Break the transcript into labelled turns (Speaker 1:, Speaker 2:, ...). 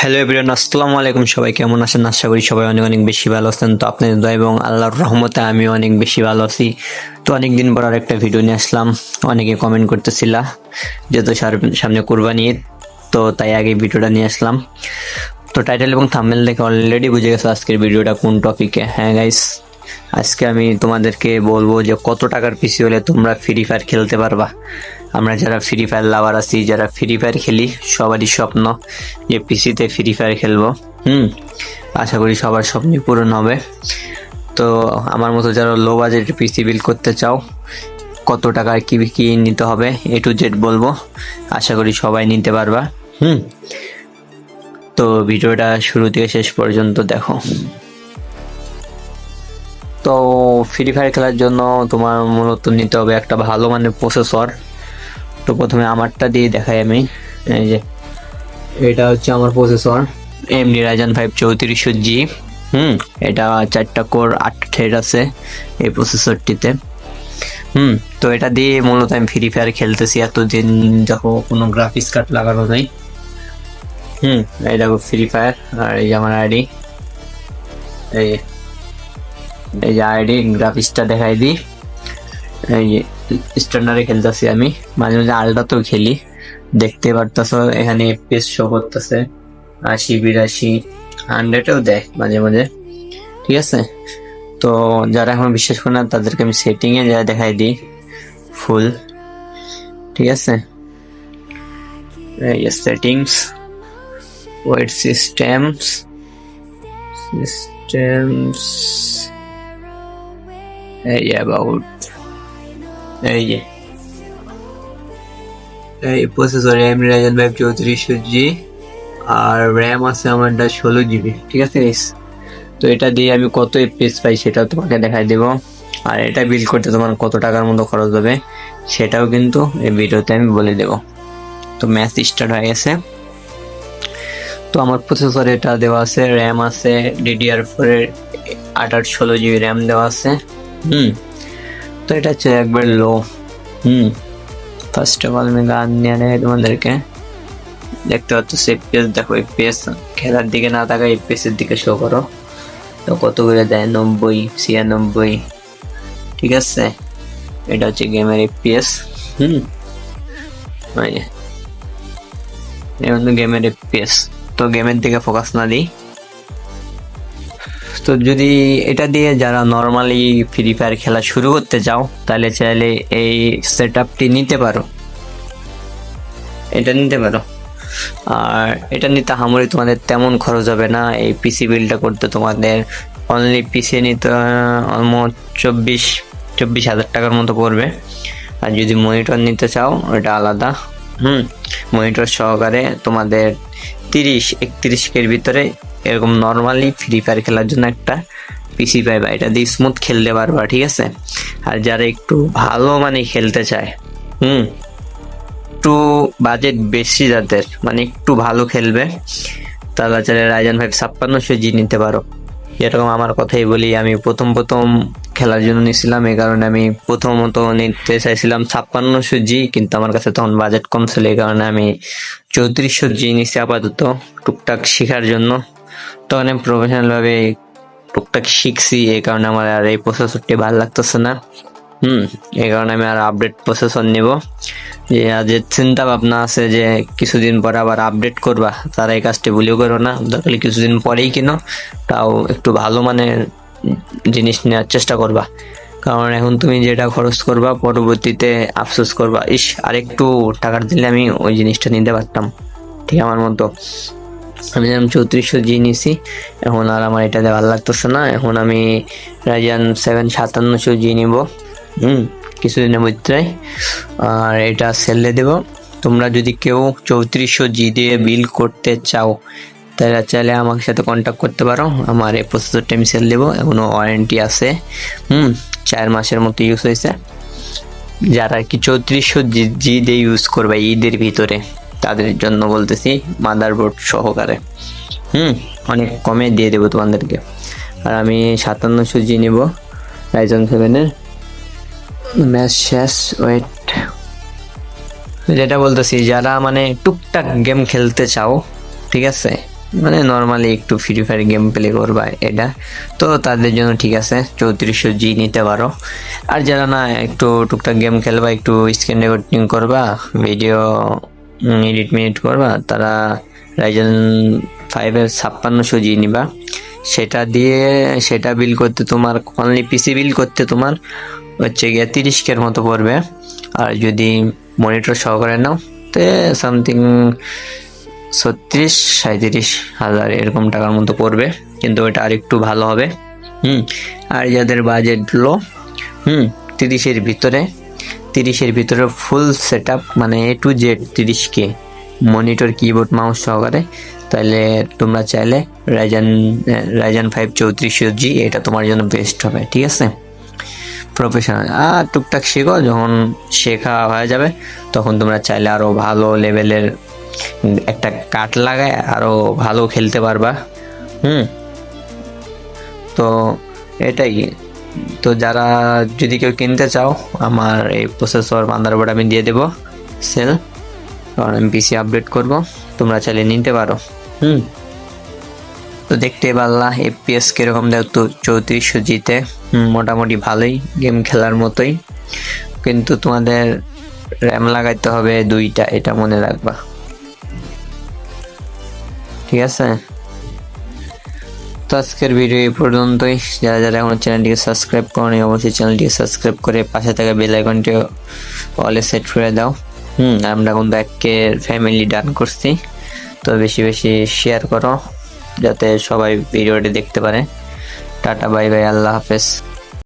Speaker 1: Hello everyone আসসালামু আলাইকুম সবাই কেমন আছেন? আশা করি সবাই অনেক অনেক বেশি ভালো আছেন। তো আপনাদের দয়া এবং আল্লাহর রহমতে আমি অনেক বেশি ভালো আছি। তো অনেক দিন পর আরেকটা ভিডিও নিয়ে আসলাম। অনেকে কমেন্ট করতেছিলা যেহেতু সামনে কুরবানি ঈদ, তো তাই আগে ভিডিওটা নিয়ে আসলাম। তো টাইটেল এবং থাম্বনেল দেখে অলরেডি বুঝে গেছে আজকের ভিডিওটা কোন টপিকে হ্যাঁ গাইস আজকে আমি তোমাদেরকে বলব যে কত টাকার পিসি হলে তোমরা ফ্রি ফায়ার খেলতে পারবা। আমরা যারা ফ্রি ফায়ার লাভার আছি, যারা ফ্রি ফায়ার খেলি, সবারই স্বপ্ন যে পিসিতে ফ্রি ফায়ার খেলব। হুম, আশা করি সবার স্বপ্নই পূরণ হবে। তো আমার মতো যারা লো বাজেট পিসি বিল করতে চাও, কত টাকার কি কি নিতে হবে এ টু জেড বলব, আশা করি সবাই নিতে পারবা। হুম, তো ভিডিওটা শুরু থেকে শেষ পর্যন্ত দেখো। তো ফ্রি ফায়ার খেলার জন্য তোমার মূলত নিতে হবে একটা ভালো মানের প্রসেসর তো প্রথমে আমারটা দিয়ে দেখাই আমি। এই যে, এটা হচ্ছে আমার প্রসেসর এমডি রাইজান ফাইভ চৌত্রিশশো জি হুম, এটা চারটা কোর আট থ্রেড আছে এই প্রসেসরটিতে হুম, তো এটা দিয়ে মূলত আমি ফ্রি ফায়ার খেলতেছি এতদিন যখন কোনো গ্রাফিক্স কার্ড লাগানো নেই। হুম, এই দেখো ফ্রি ফায়ার আর এই আমার আইডি এই এই যে আইডি গ্রাফিক্সটা দেখাই দিই এই স্ট্যান্ডার্ডে খেলতেছি আমি। মাঝে মাঝে আলট্রাতেও খেলি। দেখতে পারতেছো, এখানে পেস শো করতেছে। আশি, বিরাশি হান্ড্রেডেও দেয় মাঝে মাঝে। ঠিক আছে? তো যারা এখন বিশ্বাস করে না, তাদেরকে আমি সেটিংয়ে যা দেখাই দিই। ফুল ঠিক আছে? সেটিংস ওয়েট সিস্টেমস সিস্টেমস এই অ্যাবাউট এই যে এই প্রসেসর এম রাইজেন ফাইভ চৌত্রিশশো জি আর র্যাম আছে আমারটা ষোলো জিবি ঠিক আছে গাইস তো এটা দিয়ে আমি কত এফপিএস পাই সেটাও তোমাকে দেখাই দেব। আর এটা বিল্ড করতে তোমার কত টাকার মতো খরচ হবে সেটাও কিন্তু এই ভিডিওতে আমি বলে দেব। তো ম্যাচ স্টার্ট হয়ে গেছে। তো আমার প্রসেসর এটা দেওয়া আছে র্যাম আছে ডিডিআর ফোরের আট আট ষোলো জিবি র্যাম দেওয়া আছে। হুম। তো এটা হচ্ছে একবার লো হুম। ফার্স্ট অফ অল আমি গান নিয়ে নেই তোমাদেরকে দেখতে পাচ্ছ এফপিএস দেখো এফপিএস খেলার দিকে না থাকা এফপিএস এর দিকে শো করো। তো কত করে দেয়? নব্বই ছিয়ানব্বই। ঠিক আছে? এটা হচ্ছে গেমের এফপিএস হুম। ওই যে। এই হলো গেমের এফপিএস তো গেমের দিকে ফোকাস না দিই। তো যদি এটা দিয়ে যারা নর্মালি ফ্রি ফায়ার খেলা শুরু করতে চাও, তাহলে চাইলে এই সেট আপটি নিতে পারো। এটা নিতে পারো। আর এটা নিতে হামরি তোমাদের তেমন খরচ হবে না, এই পিসি বিলটা করতে তোমাদের অনলি পিসি নিতে অলমোস্ট চব্বিশ চব্বিশ হাজার টাকার মতো পড়বে। আর যদি মনিটর নিতে চাও, ওটা আলাদা। হুম মনিটর সহকারে তোমাদের তিরিশ, একত্রিশ কের ভিতরে এরকম নর্মালি ফ্রি ফায়ার খেলার জন্য একটা পিসি পাইবা এটা দিয়ে স্মুথ খেলতে পারবা, ঠিক আছে? আর যারা একটু ভালো মানে খেলতে চায়, হুম? একটু বাজেট বেশি যাদের মানে একটু ভালো খেলবে, তারা চাইলে রাইজান ফাইভ ছাপ্পান্নশো জি নিতে পারো। যেরকম আমার কথাই বলি, আমি প্রথম প্রথম খেলার জন্য নিয়েছিলাম, এই কারণে আমি প্রথমত নিতে চাইছিলাম ছাপ্পান্নশো জি, কিন্তু আমার কাছে তখন বাজেট কম ছিল, এই কারণে আমি চৌত্রিশশো জি নিয়েছি আপাতত, টুকটাক শেখার জন্য। তখন আমি প্রফেশনাল ভাবে টুকটাক শিখছি, এই কারণে আমার আর এই প্রসেসরটি ভালো লাগতেছে না। হুম, এই কারণে আমি আর আপডেট প্রসেসর নেব। যে আজ চিন্তা ভাবনা আছে যে কিছুদিন পরে আবার আপডেট করবা, তারা এই কাজটি ভুলেও করো না। দরকার কিছুদিন পরেই কিনো, তাও একটু ভালো মানের জিনিস নেওয়ার চেষ্টা করবা। কারণ এখন তুমি যেটা খরচ করবা, পরবর্তীতে আফসোস করবা, ইস, আরেকটু টাকার দিলে আমি ওই জিনিসটা নিতে পারতাম, ঠিক আমার মতো। আমি যেমন চৌত্রিশশো জি নিছি। এখন আর আমার এটাতে ভালো লাগতেছে না। এখন আমি রাইজান সেভেন সাতান্নশো জি নিব। হুম, কিছুদিনের মধ্যে। আর এটা সেলে দেব। তোমরা যদি কেউ চৌত্রিশশো জি দিয়ে বিল করতে চাও, তাহলে চাইলে আমার সাথে কন্ট্যাক্ট করতে পারো। আমার এই প্রসেসরটা আমি সেল দেবো। এখনও ওয়ারেন্টি আছে। হুম, চার মাসের মতো ইউজ হয়েছে। যারা আর কি চৌত্রিশশো জি জি দিয়ে ইউজ করবে ঈদের ভিতরে। তাদের জন্য বলতেছি মাদারবোর্ড সহকারে। হুম, অনেক কমে দিয়ে দেবো তোমাদেরকে। আর আমি সাতান্নশো জি নেব, রাইজন সেভেনের। ম্যাচ শেষ, ওয়েট। যেটা বলতেছি, যারা মানে টুকটাক গেম খেলতে চাও, ঠিক আছে? মানে নর্মালি একটু ফ্রি ফায়ার গেম প্লে করবা এটা। তো তাদের জন্য ঠিক আছে চৌত্রিশশো জি নিতে পারো। আর যারা না একটু টুকটাক গেম খেলবা, একটু স্ক্রিন রেকর্ডিং করবা ভিডিও এডিট মিনিট করবা, তারা রাইজেন ফাইভের ছাপ্পান্নশো জি নিবা। সেটা দিয়ে সেটা বিল করতে তোমার অনলি পিসি বিল করতে তোমার হচ্ছে গিয়ে তিরিশ কের মতো পড়বে। আর যদি মনিটর সহকারে নাও, তে সামথিং ছত্রিশ সাঁত্রিশ হাজার এরকম টাকার মতো পড়বে। কিন্তু ওটা আর একটু ভালো হবে। হুম, আর যাদের বাজেট লো হুম, তিরিশের ভিতরে তিরিশের ভিতরে ফুল সেট মানে এ টু জেড তিরিশ কে মনিটর কিবোর্ড মাউস সহকারে। তাহলে তোমরা চাইলে রাইজান রাইজান ফাইভ চৌত্রিশশো জি এটা তোমার জন্য বেস্ট হবে, ঠিক আছে? প্রফেশনাল আর টুকটাক শেখো, যখন শেখা হয়ে যাবে, তখন তোমরা চাইলে আরও ভালো লেভেলের একটা কাট লাগায় আরও ভালো খেলতে পারবা। হুম? তো এটাই। তো যারা যদি কেউ কিনতে চাও আমার এই প্রসেসর মাদারবোর্ড আমি দিয়ে দেবো সেল কারণ আমি পিসি আপডেট করব তোমরা চাইলে নিতে পারো। হুম। তো দেখতে পারলা এফপিএস কীরকম দেয়? তো চৌত্রিশশো জিতে। মোটামুটি ভালোই গেম খেলার মতোই। কিন্তু তোমাদের র্যাম লাগাইতে হবে দুইটা এটা মনে রাখবা। ঠিক আছে? তো আজকের ভিডিও এই পর্যন্তই। যারা যারা এখন চ্যানেলটিকে সাবস্ক্রাইব করেনি, অবশ্যই চ্যানেলটিকে সাবস্ক্রাইব করে পাশে থাকা বেল আইকনটি অলে সেট করে দাও। হুম আমরা এখন ব্যাকের ফ্যামিলি ডান করছি। তো বেশি বেশি শেয়ার করো, যাতে সবাই ভিডিওটি দেখতে পারে। টাটা বাই বাই আল্লাহ হাফেজ।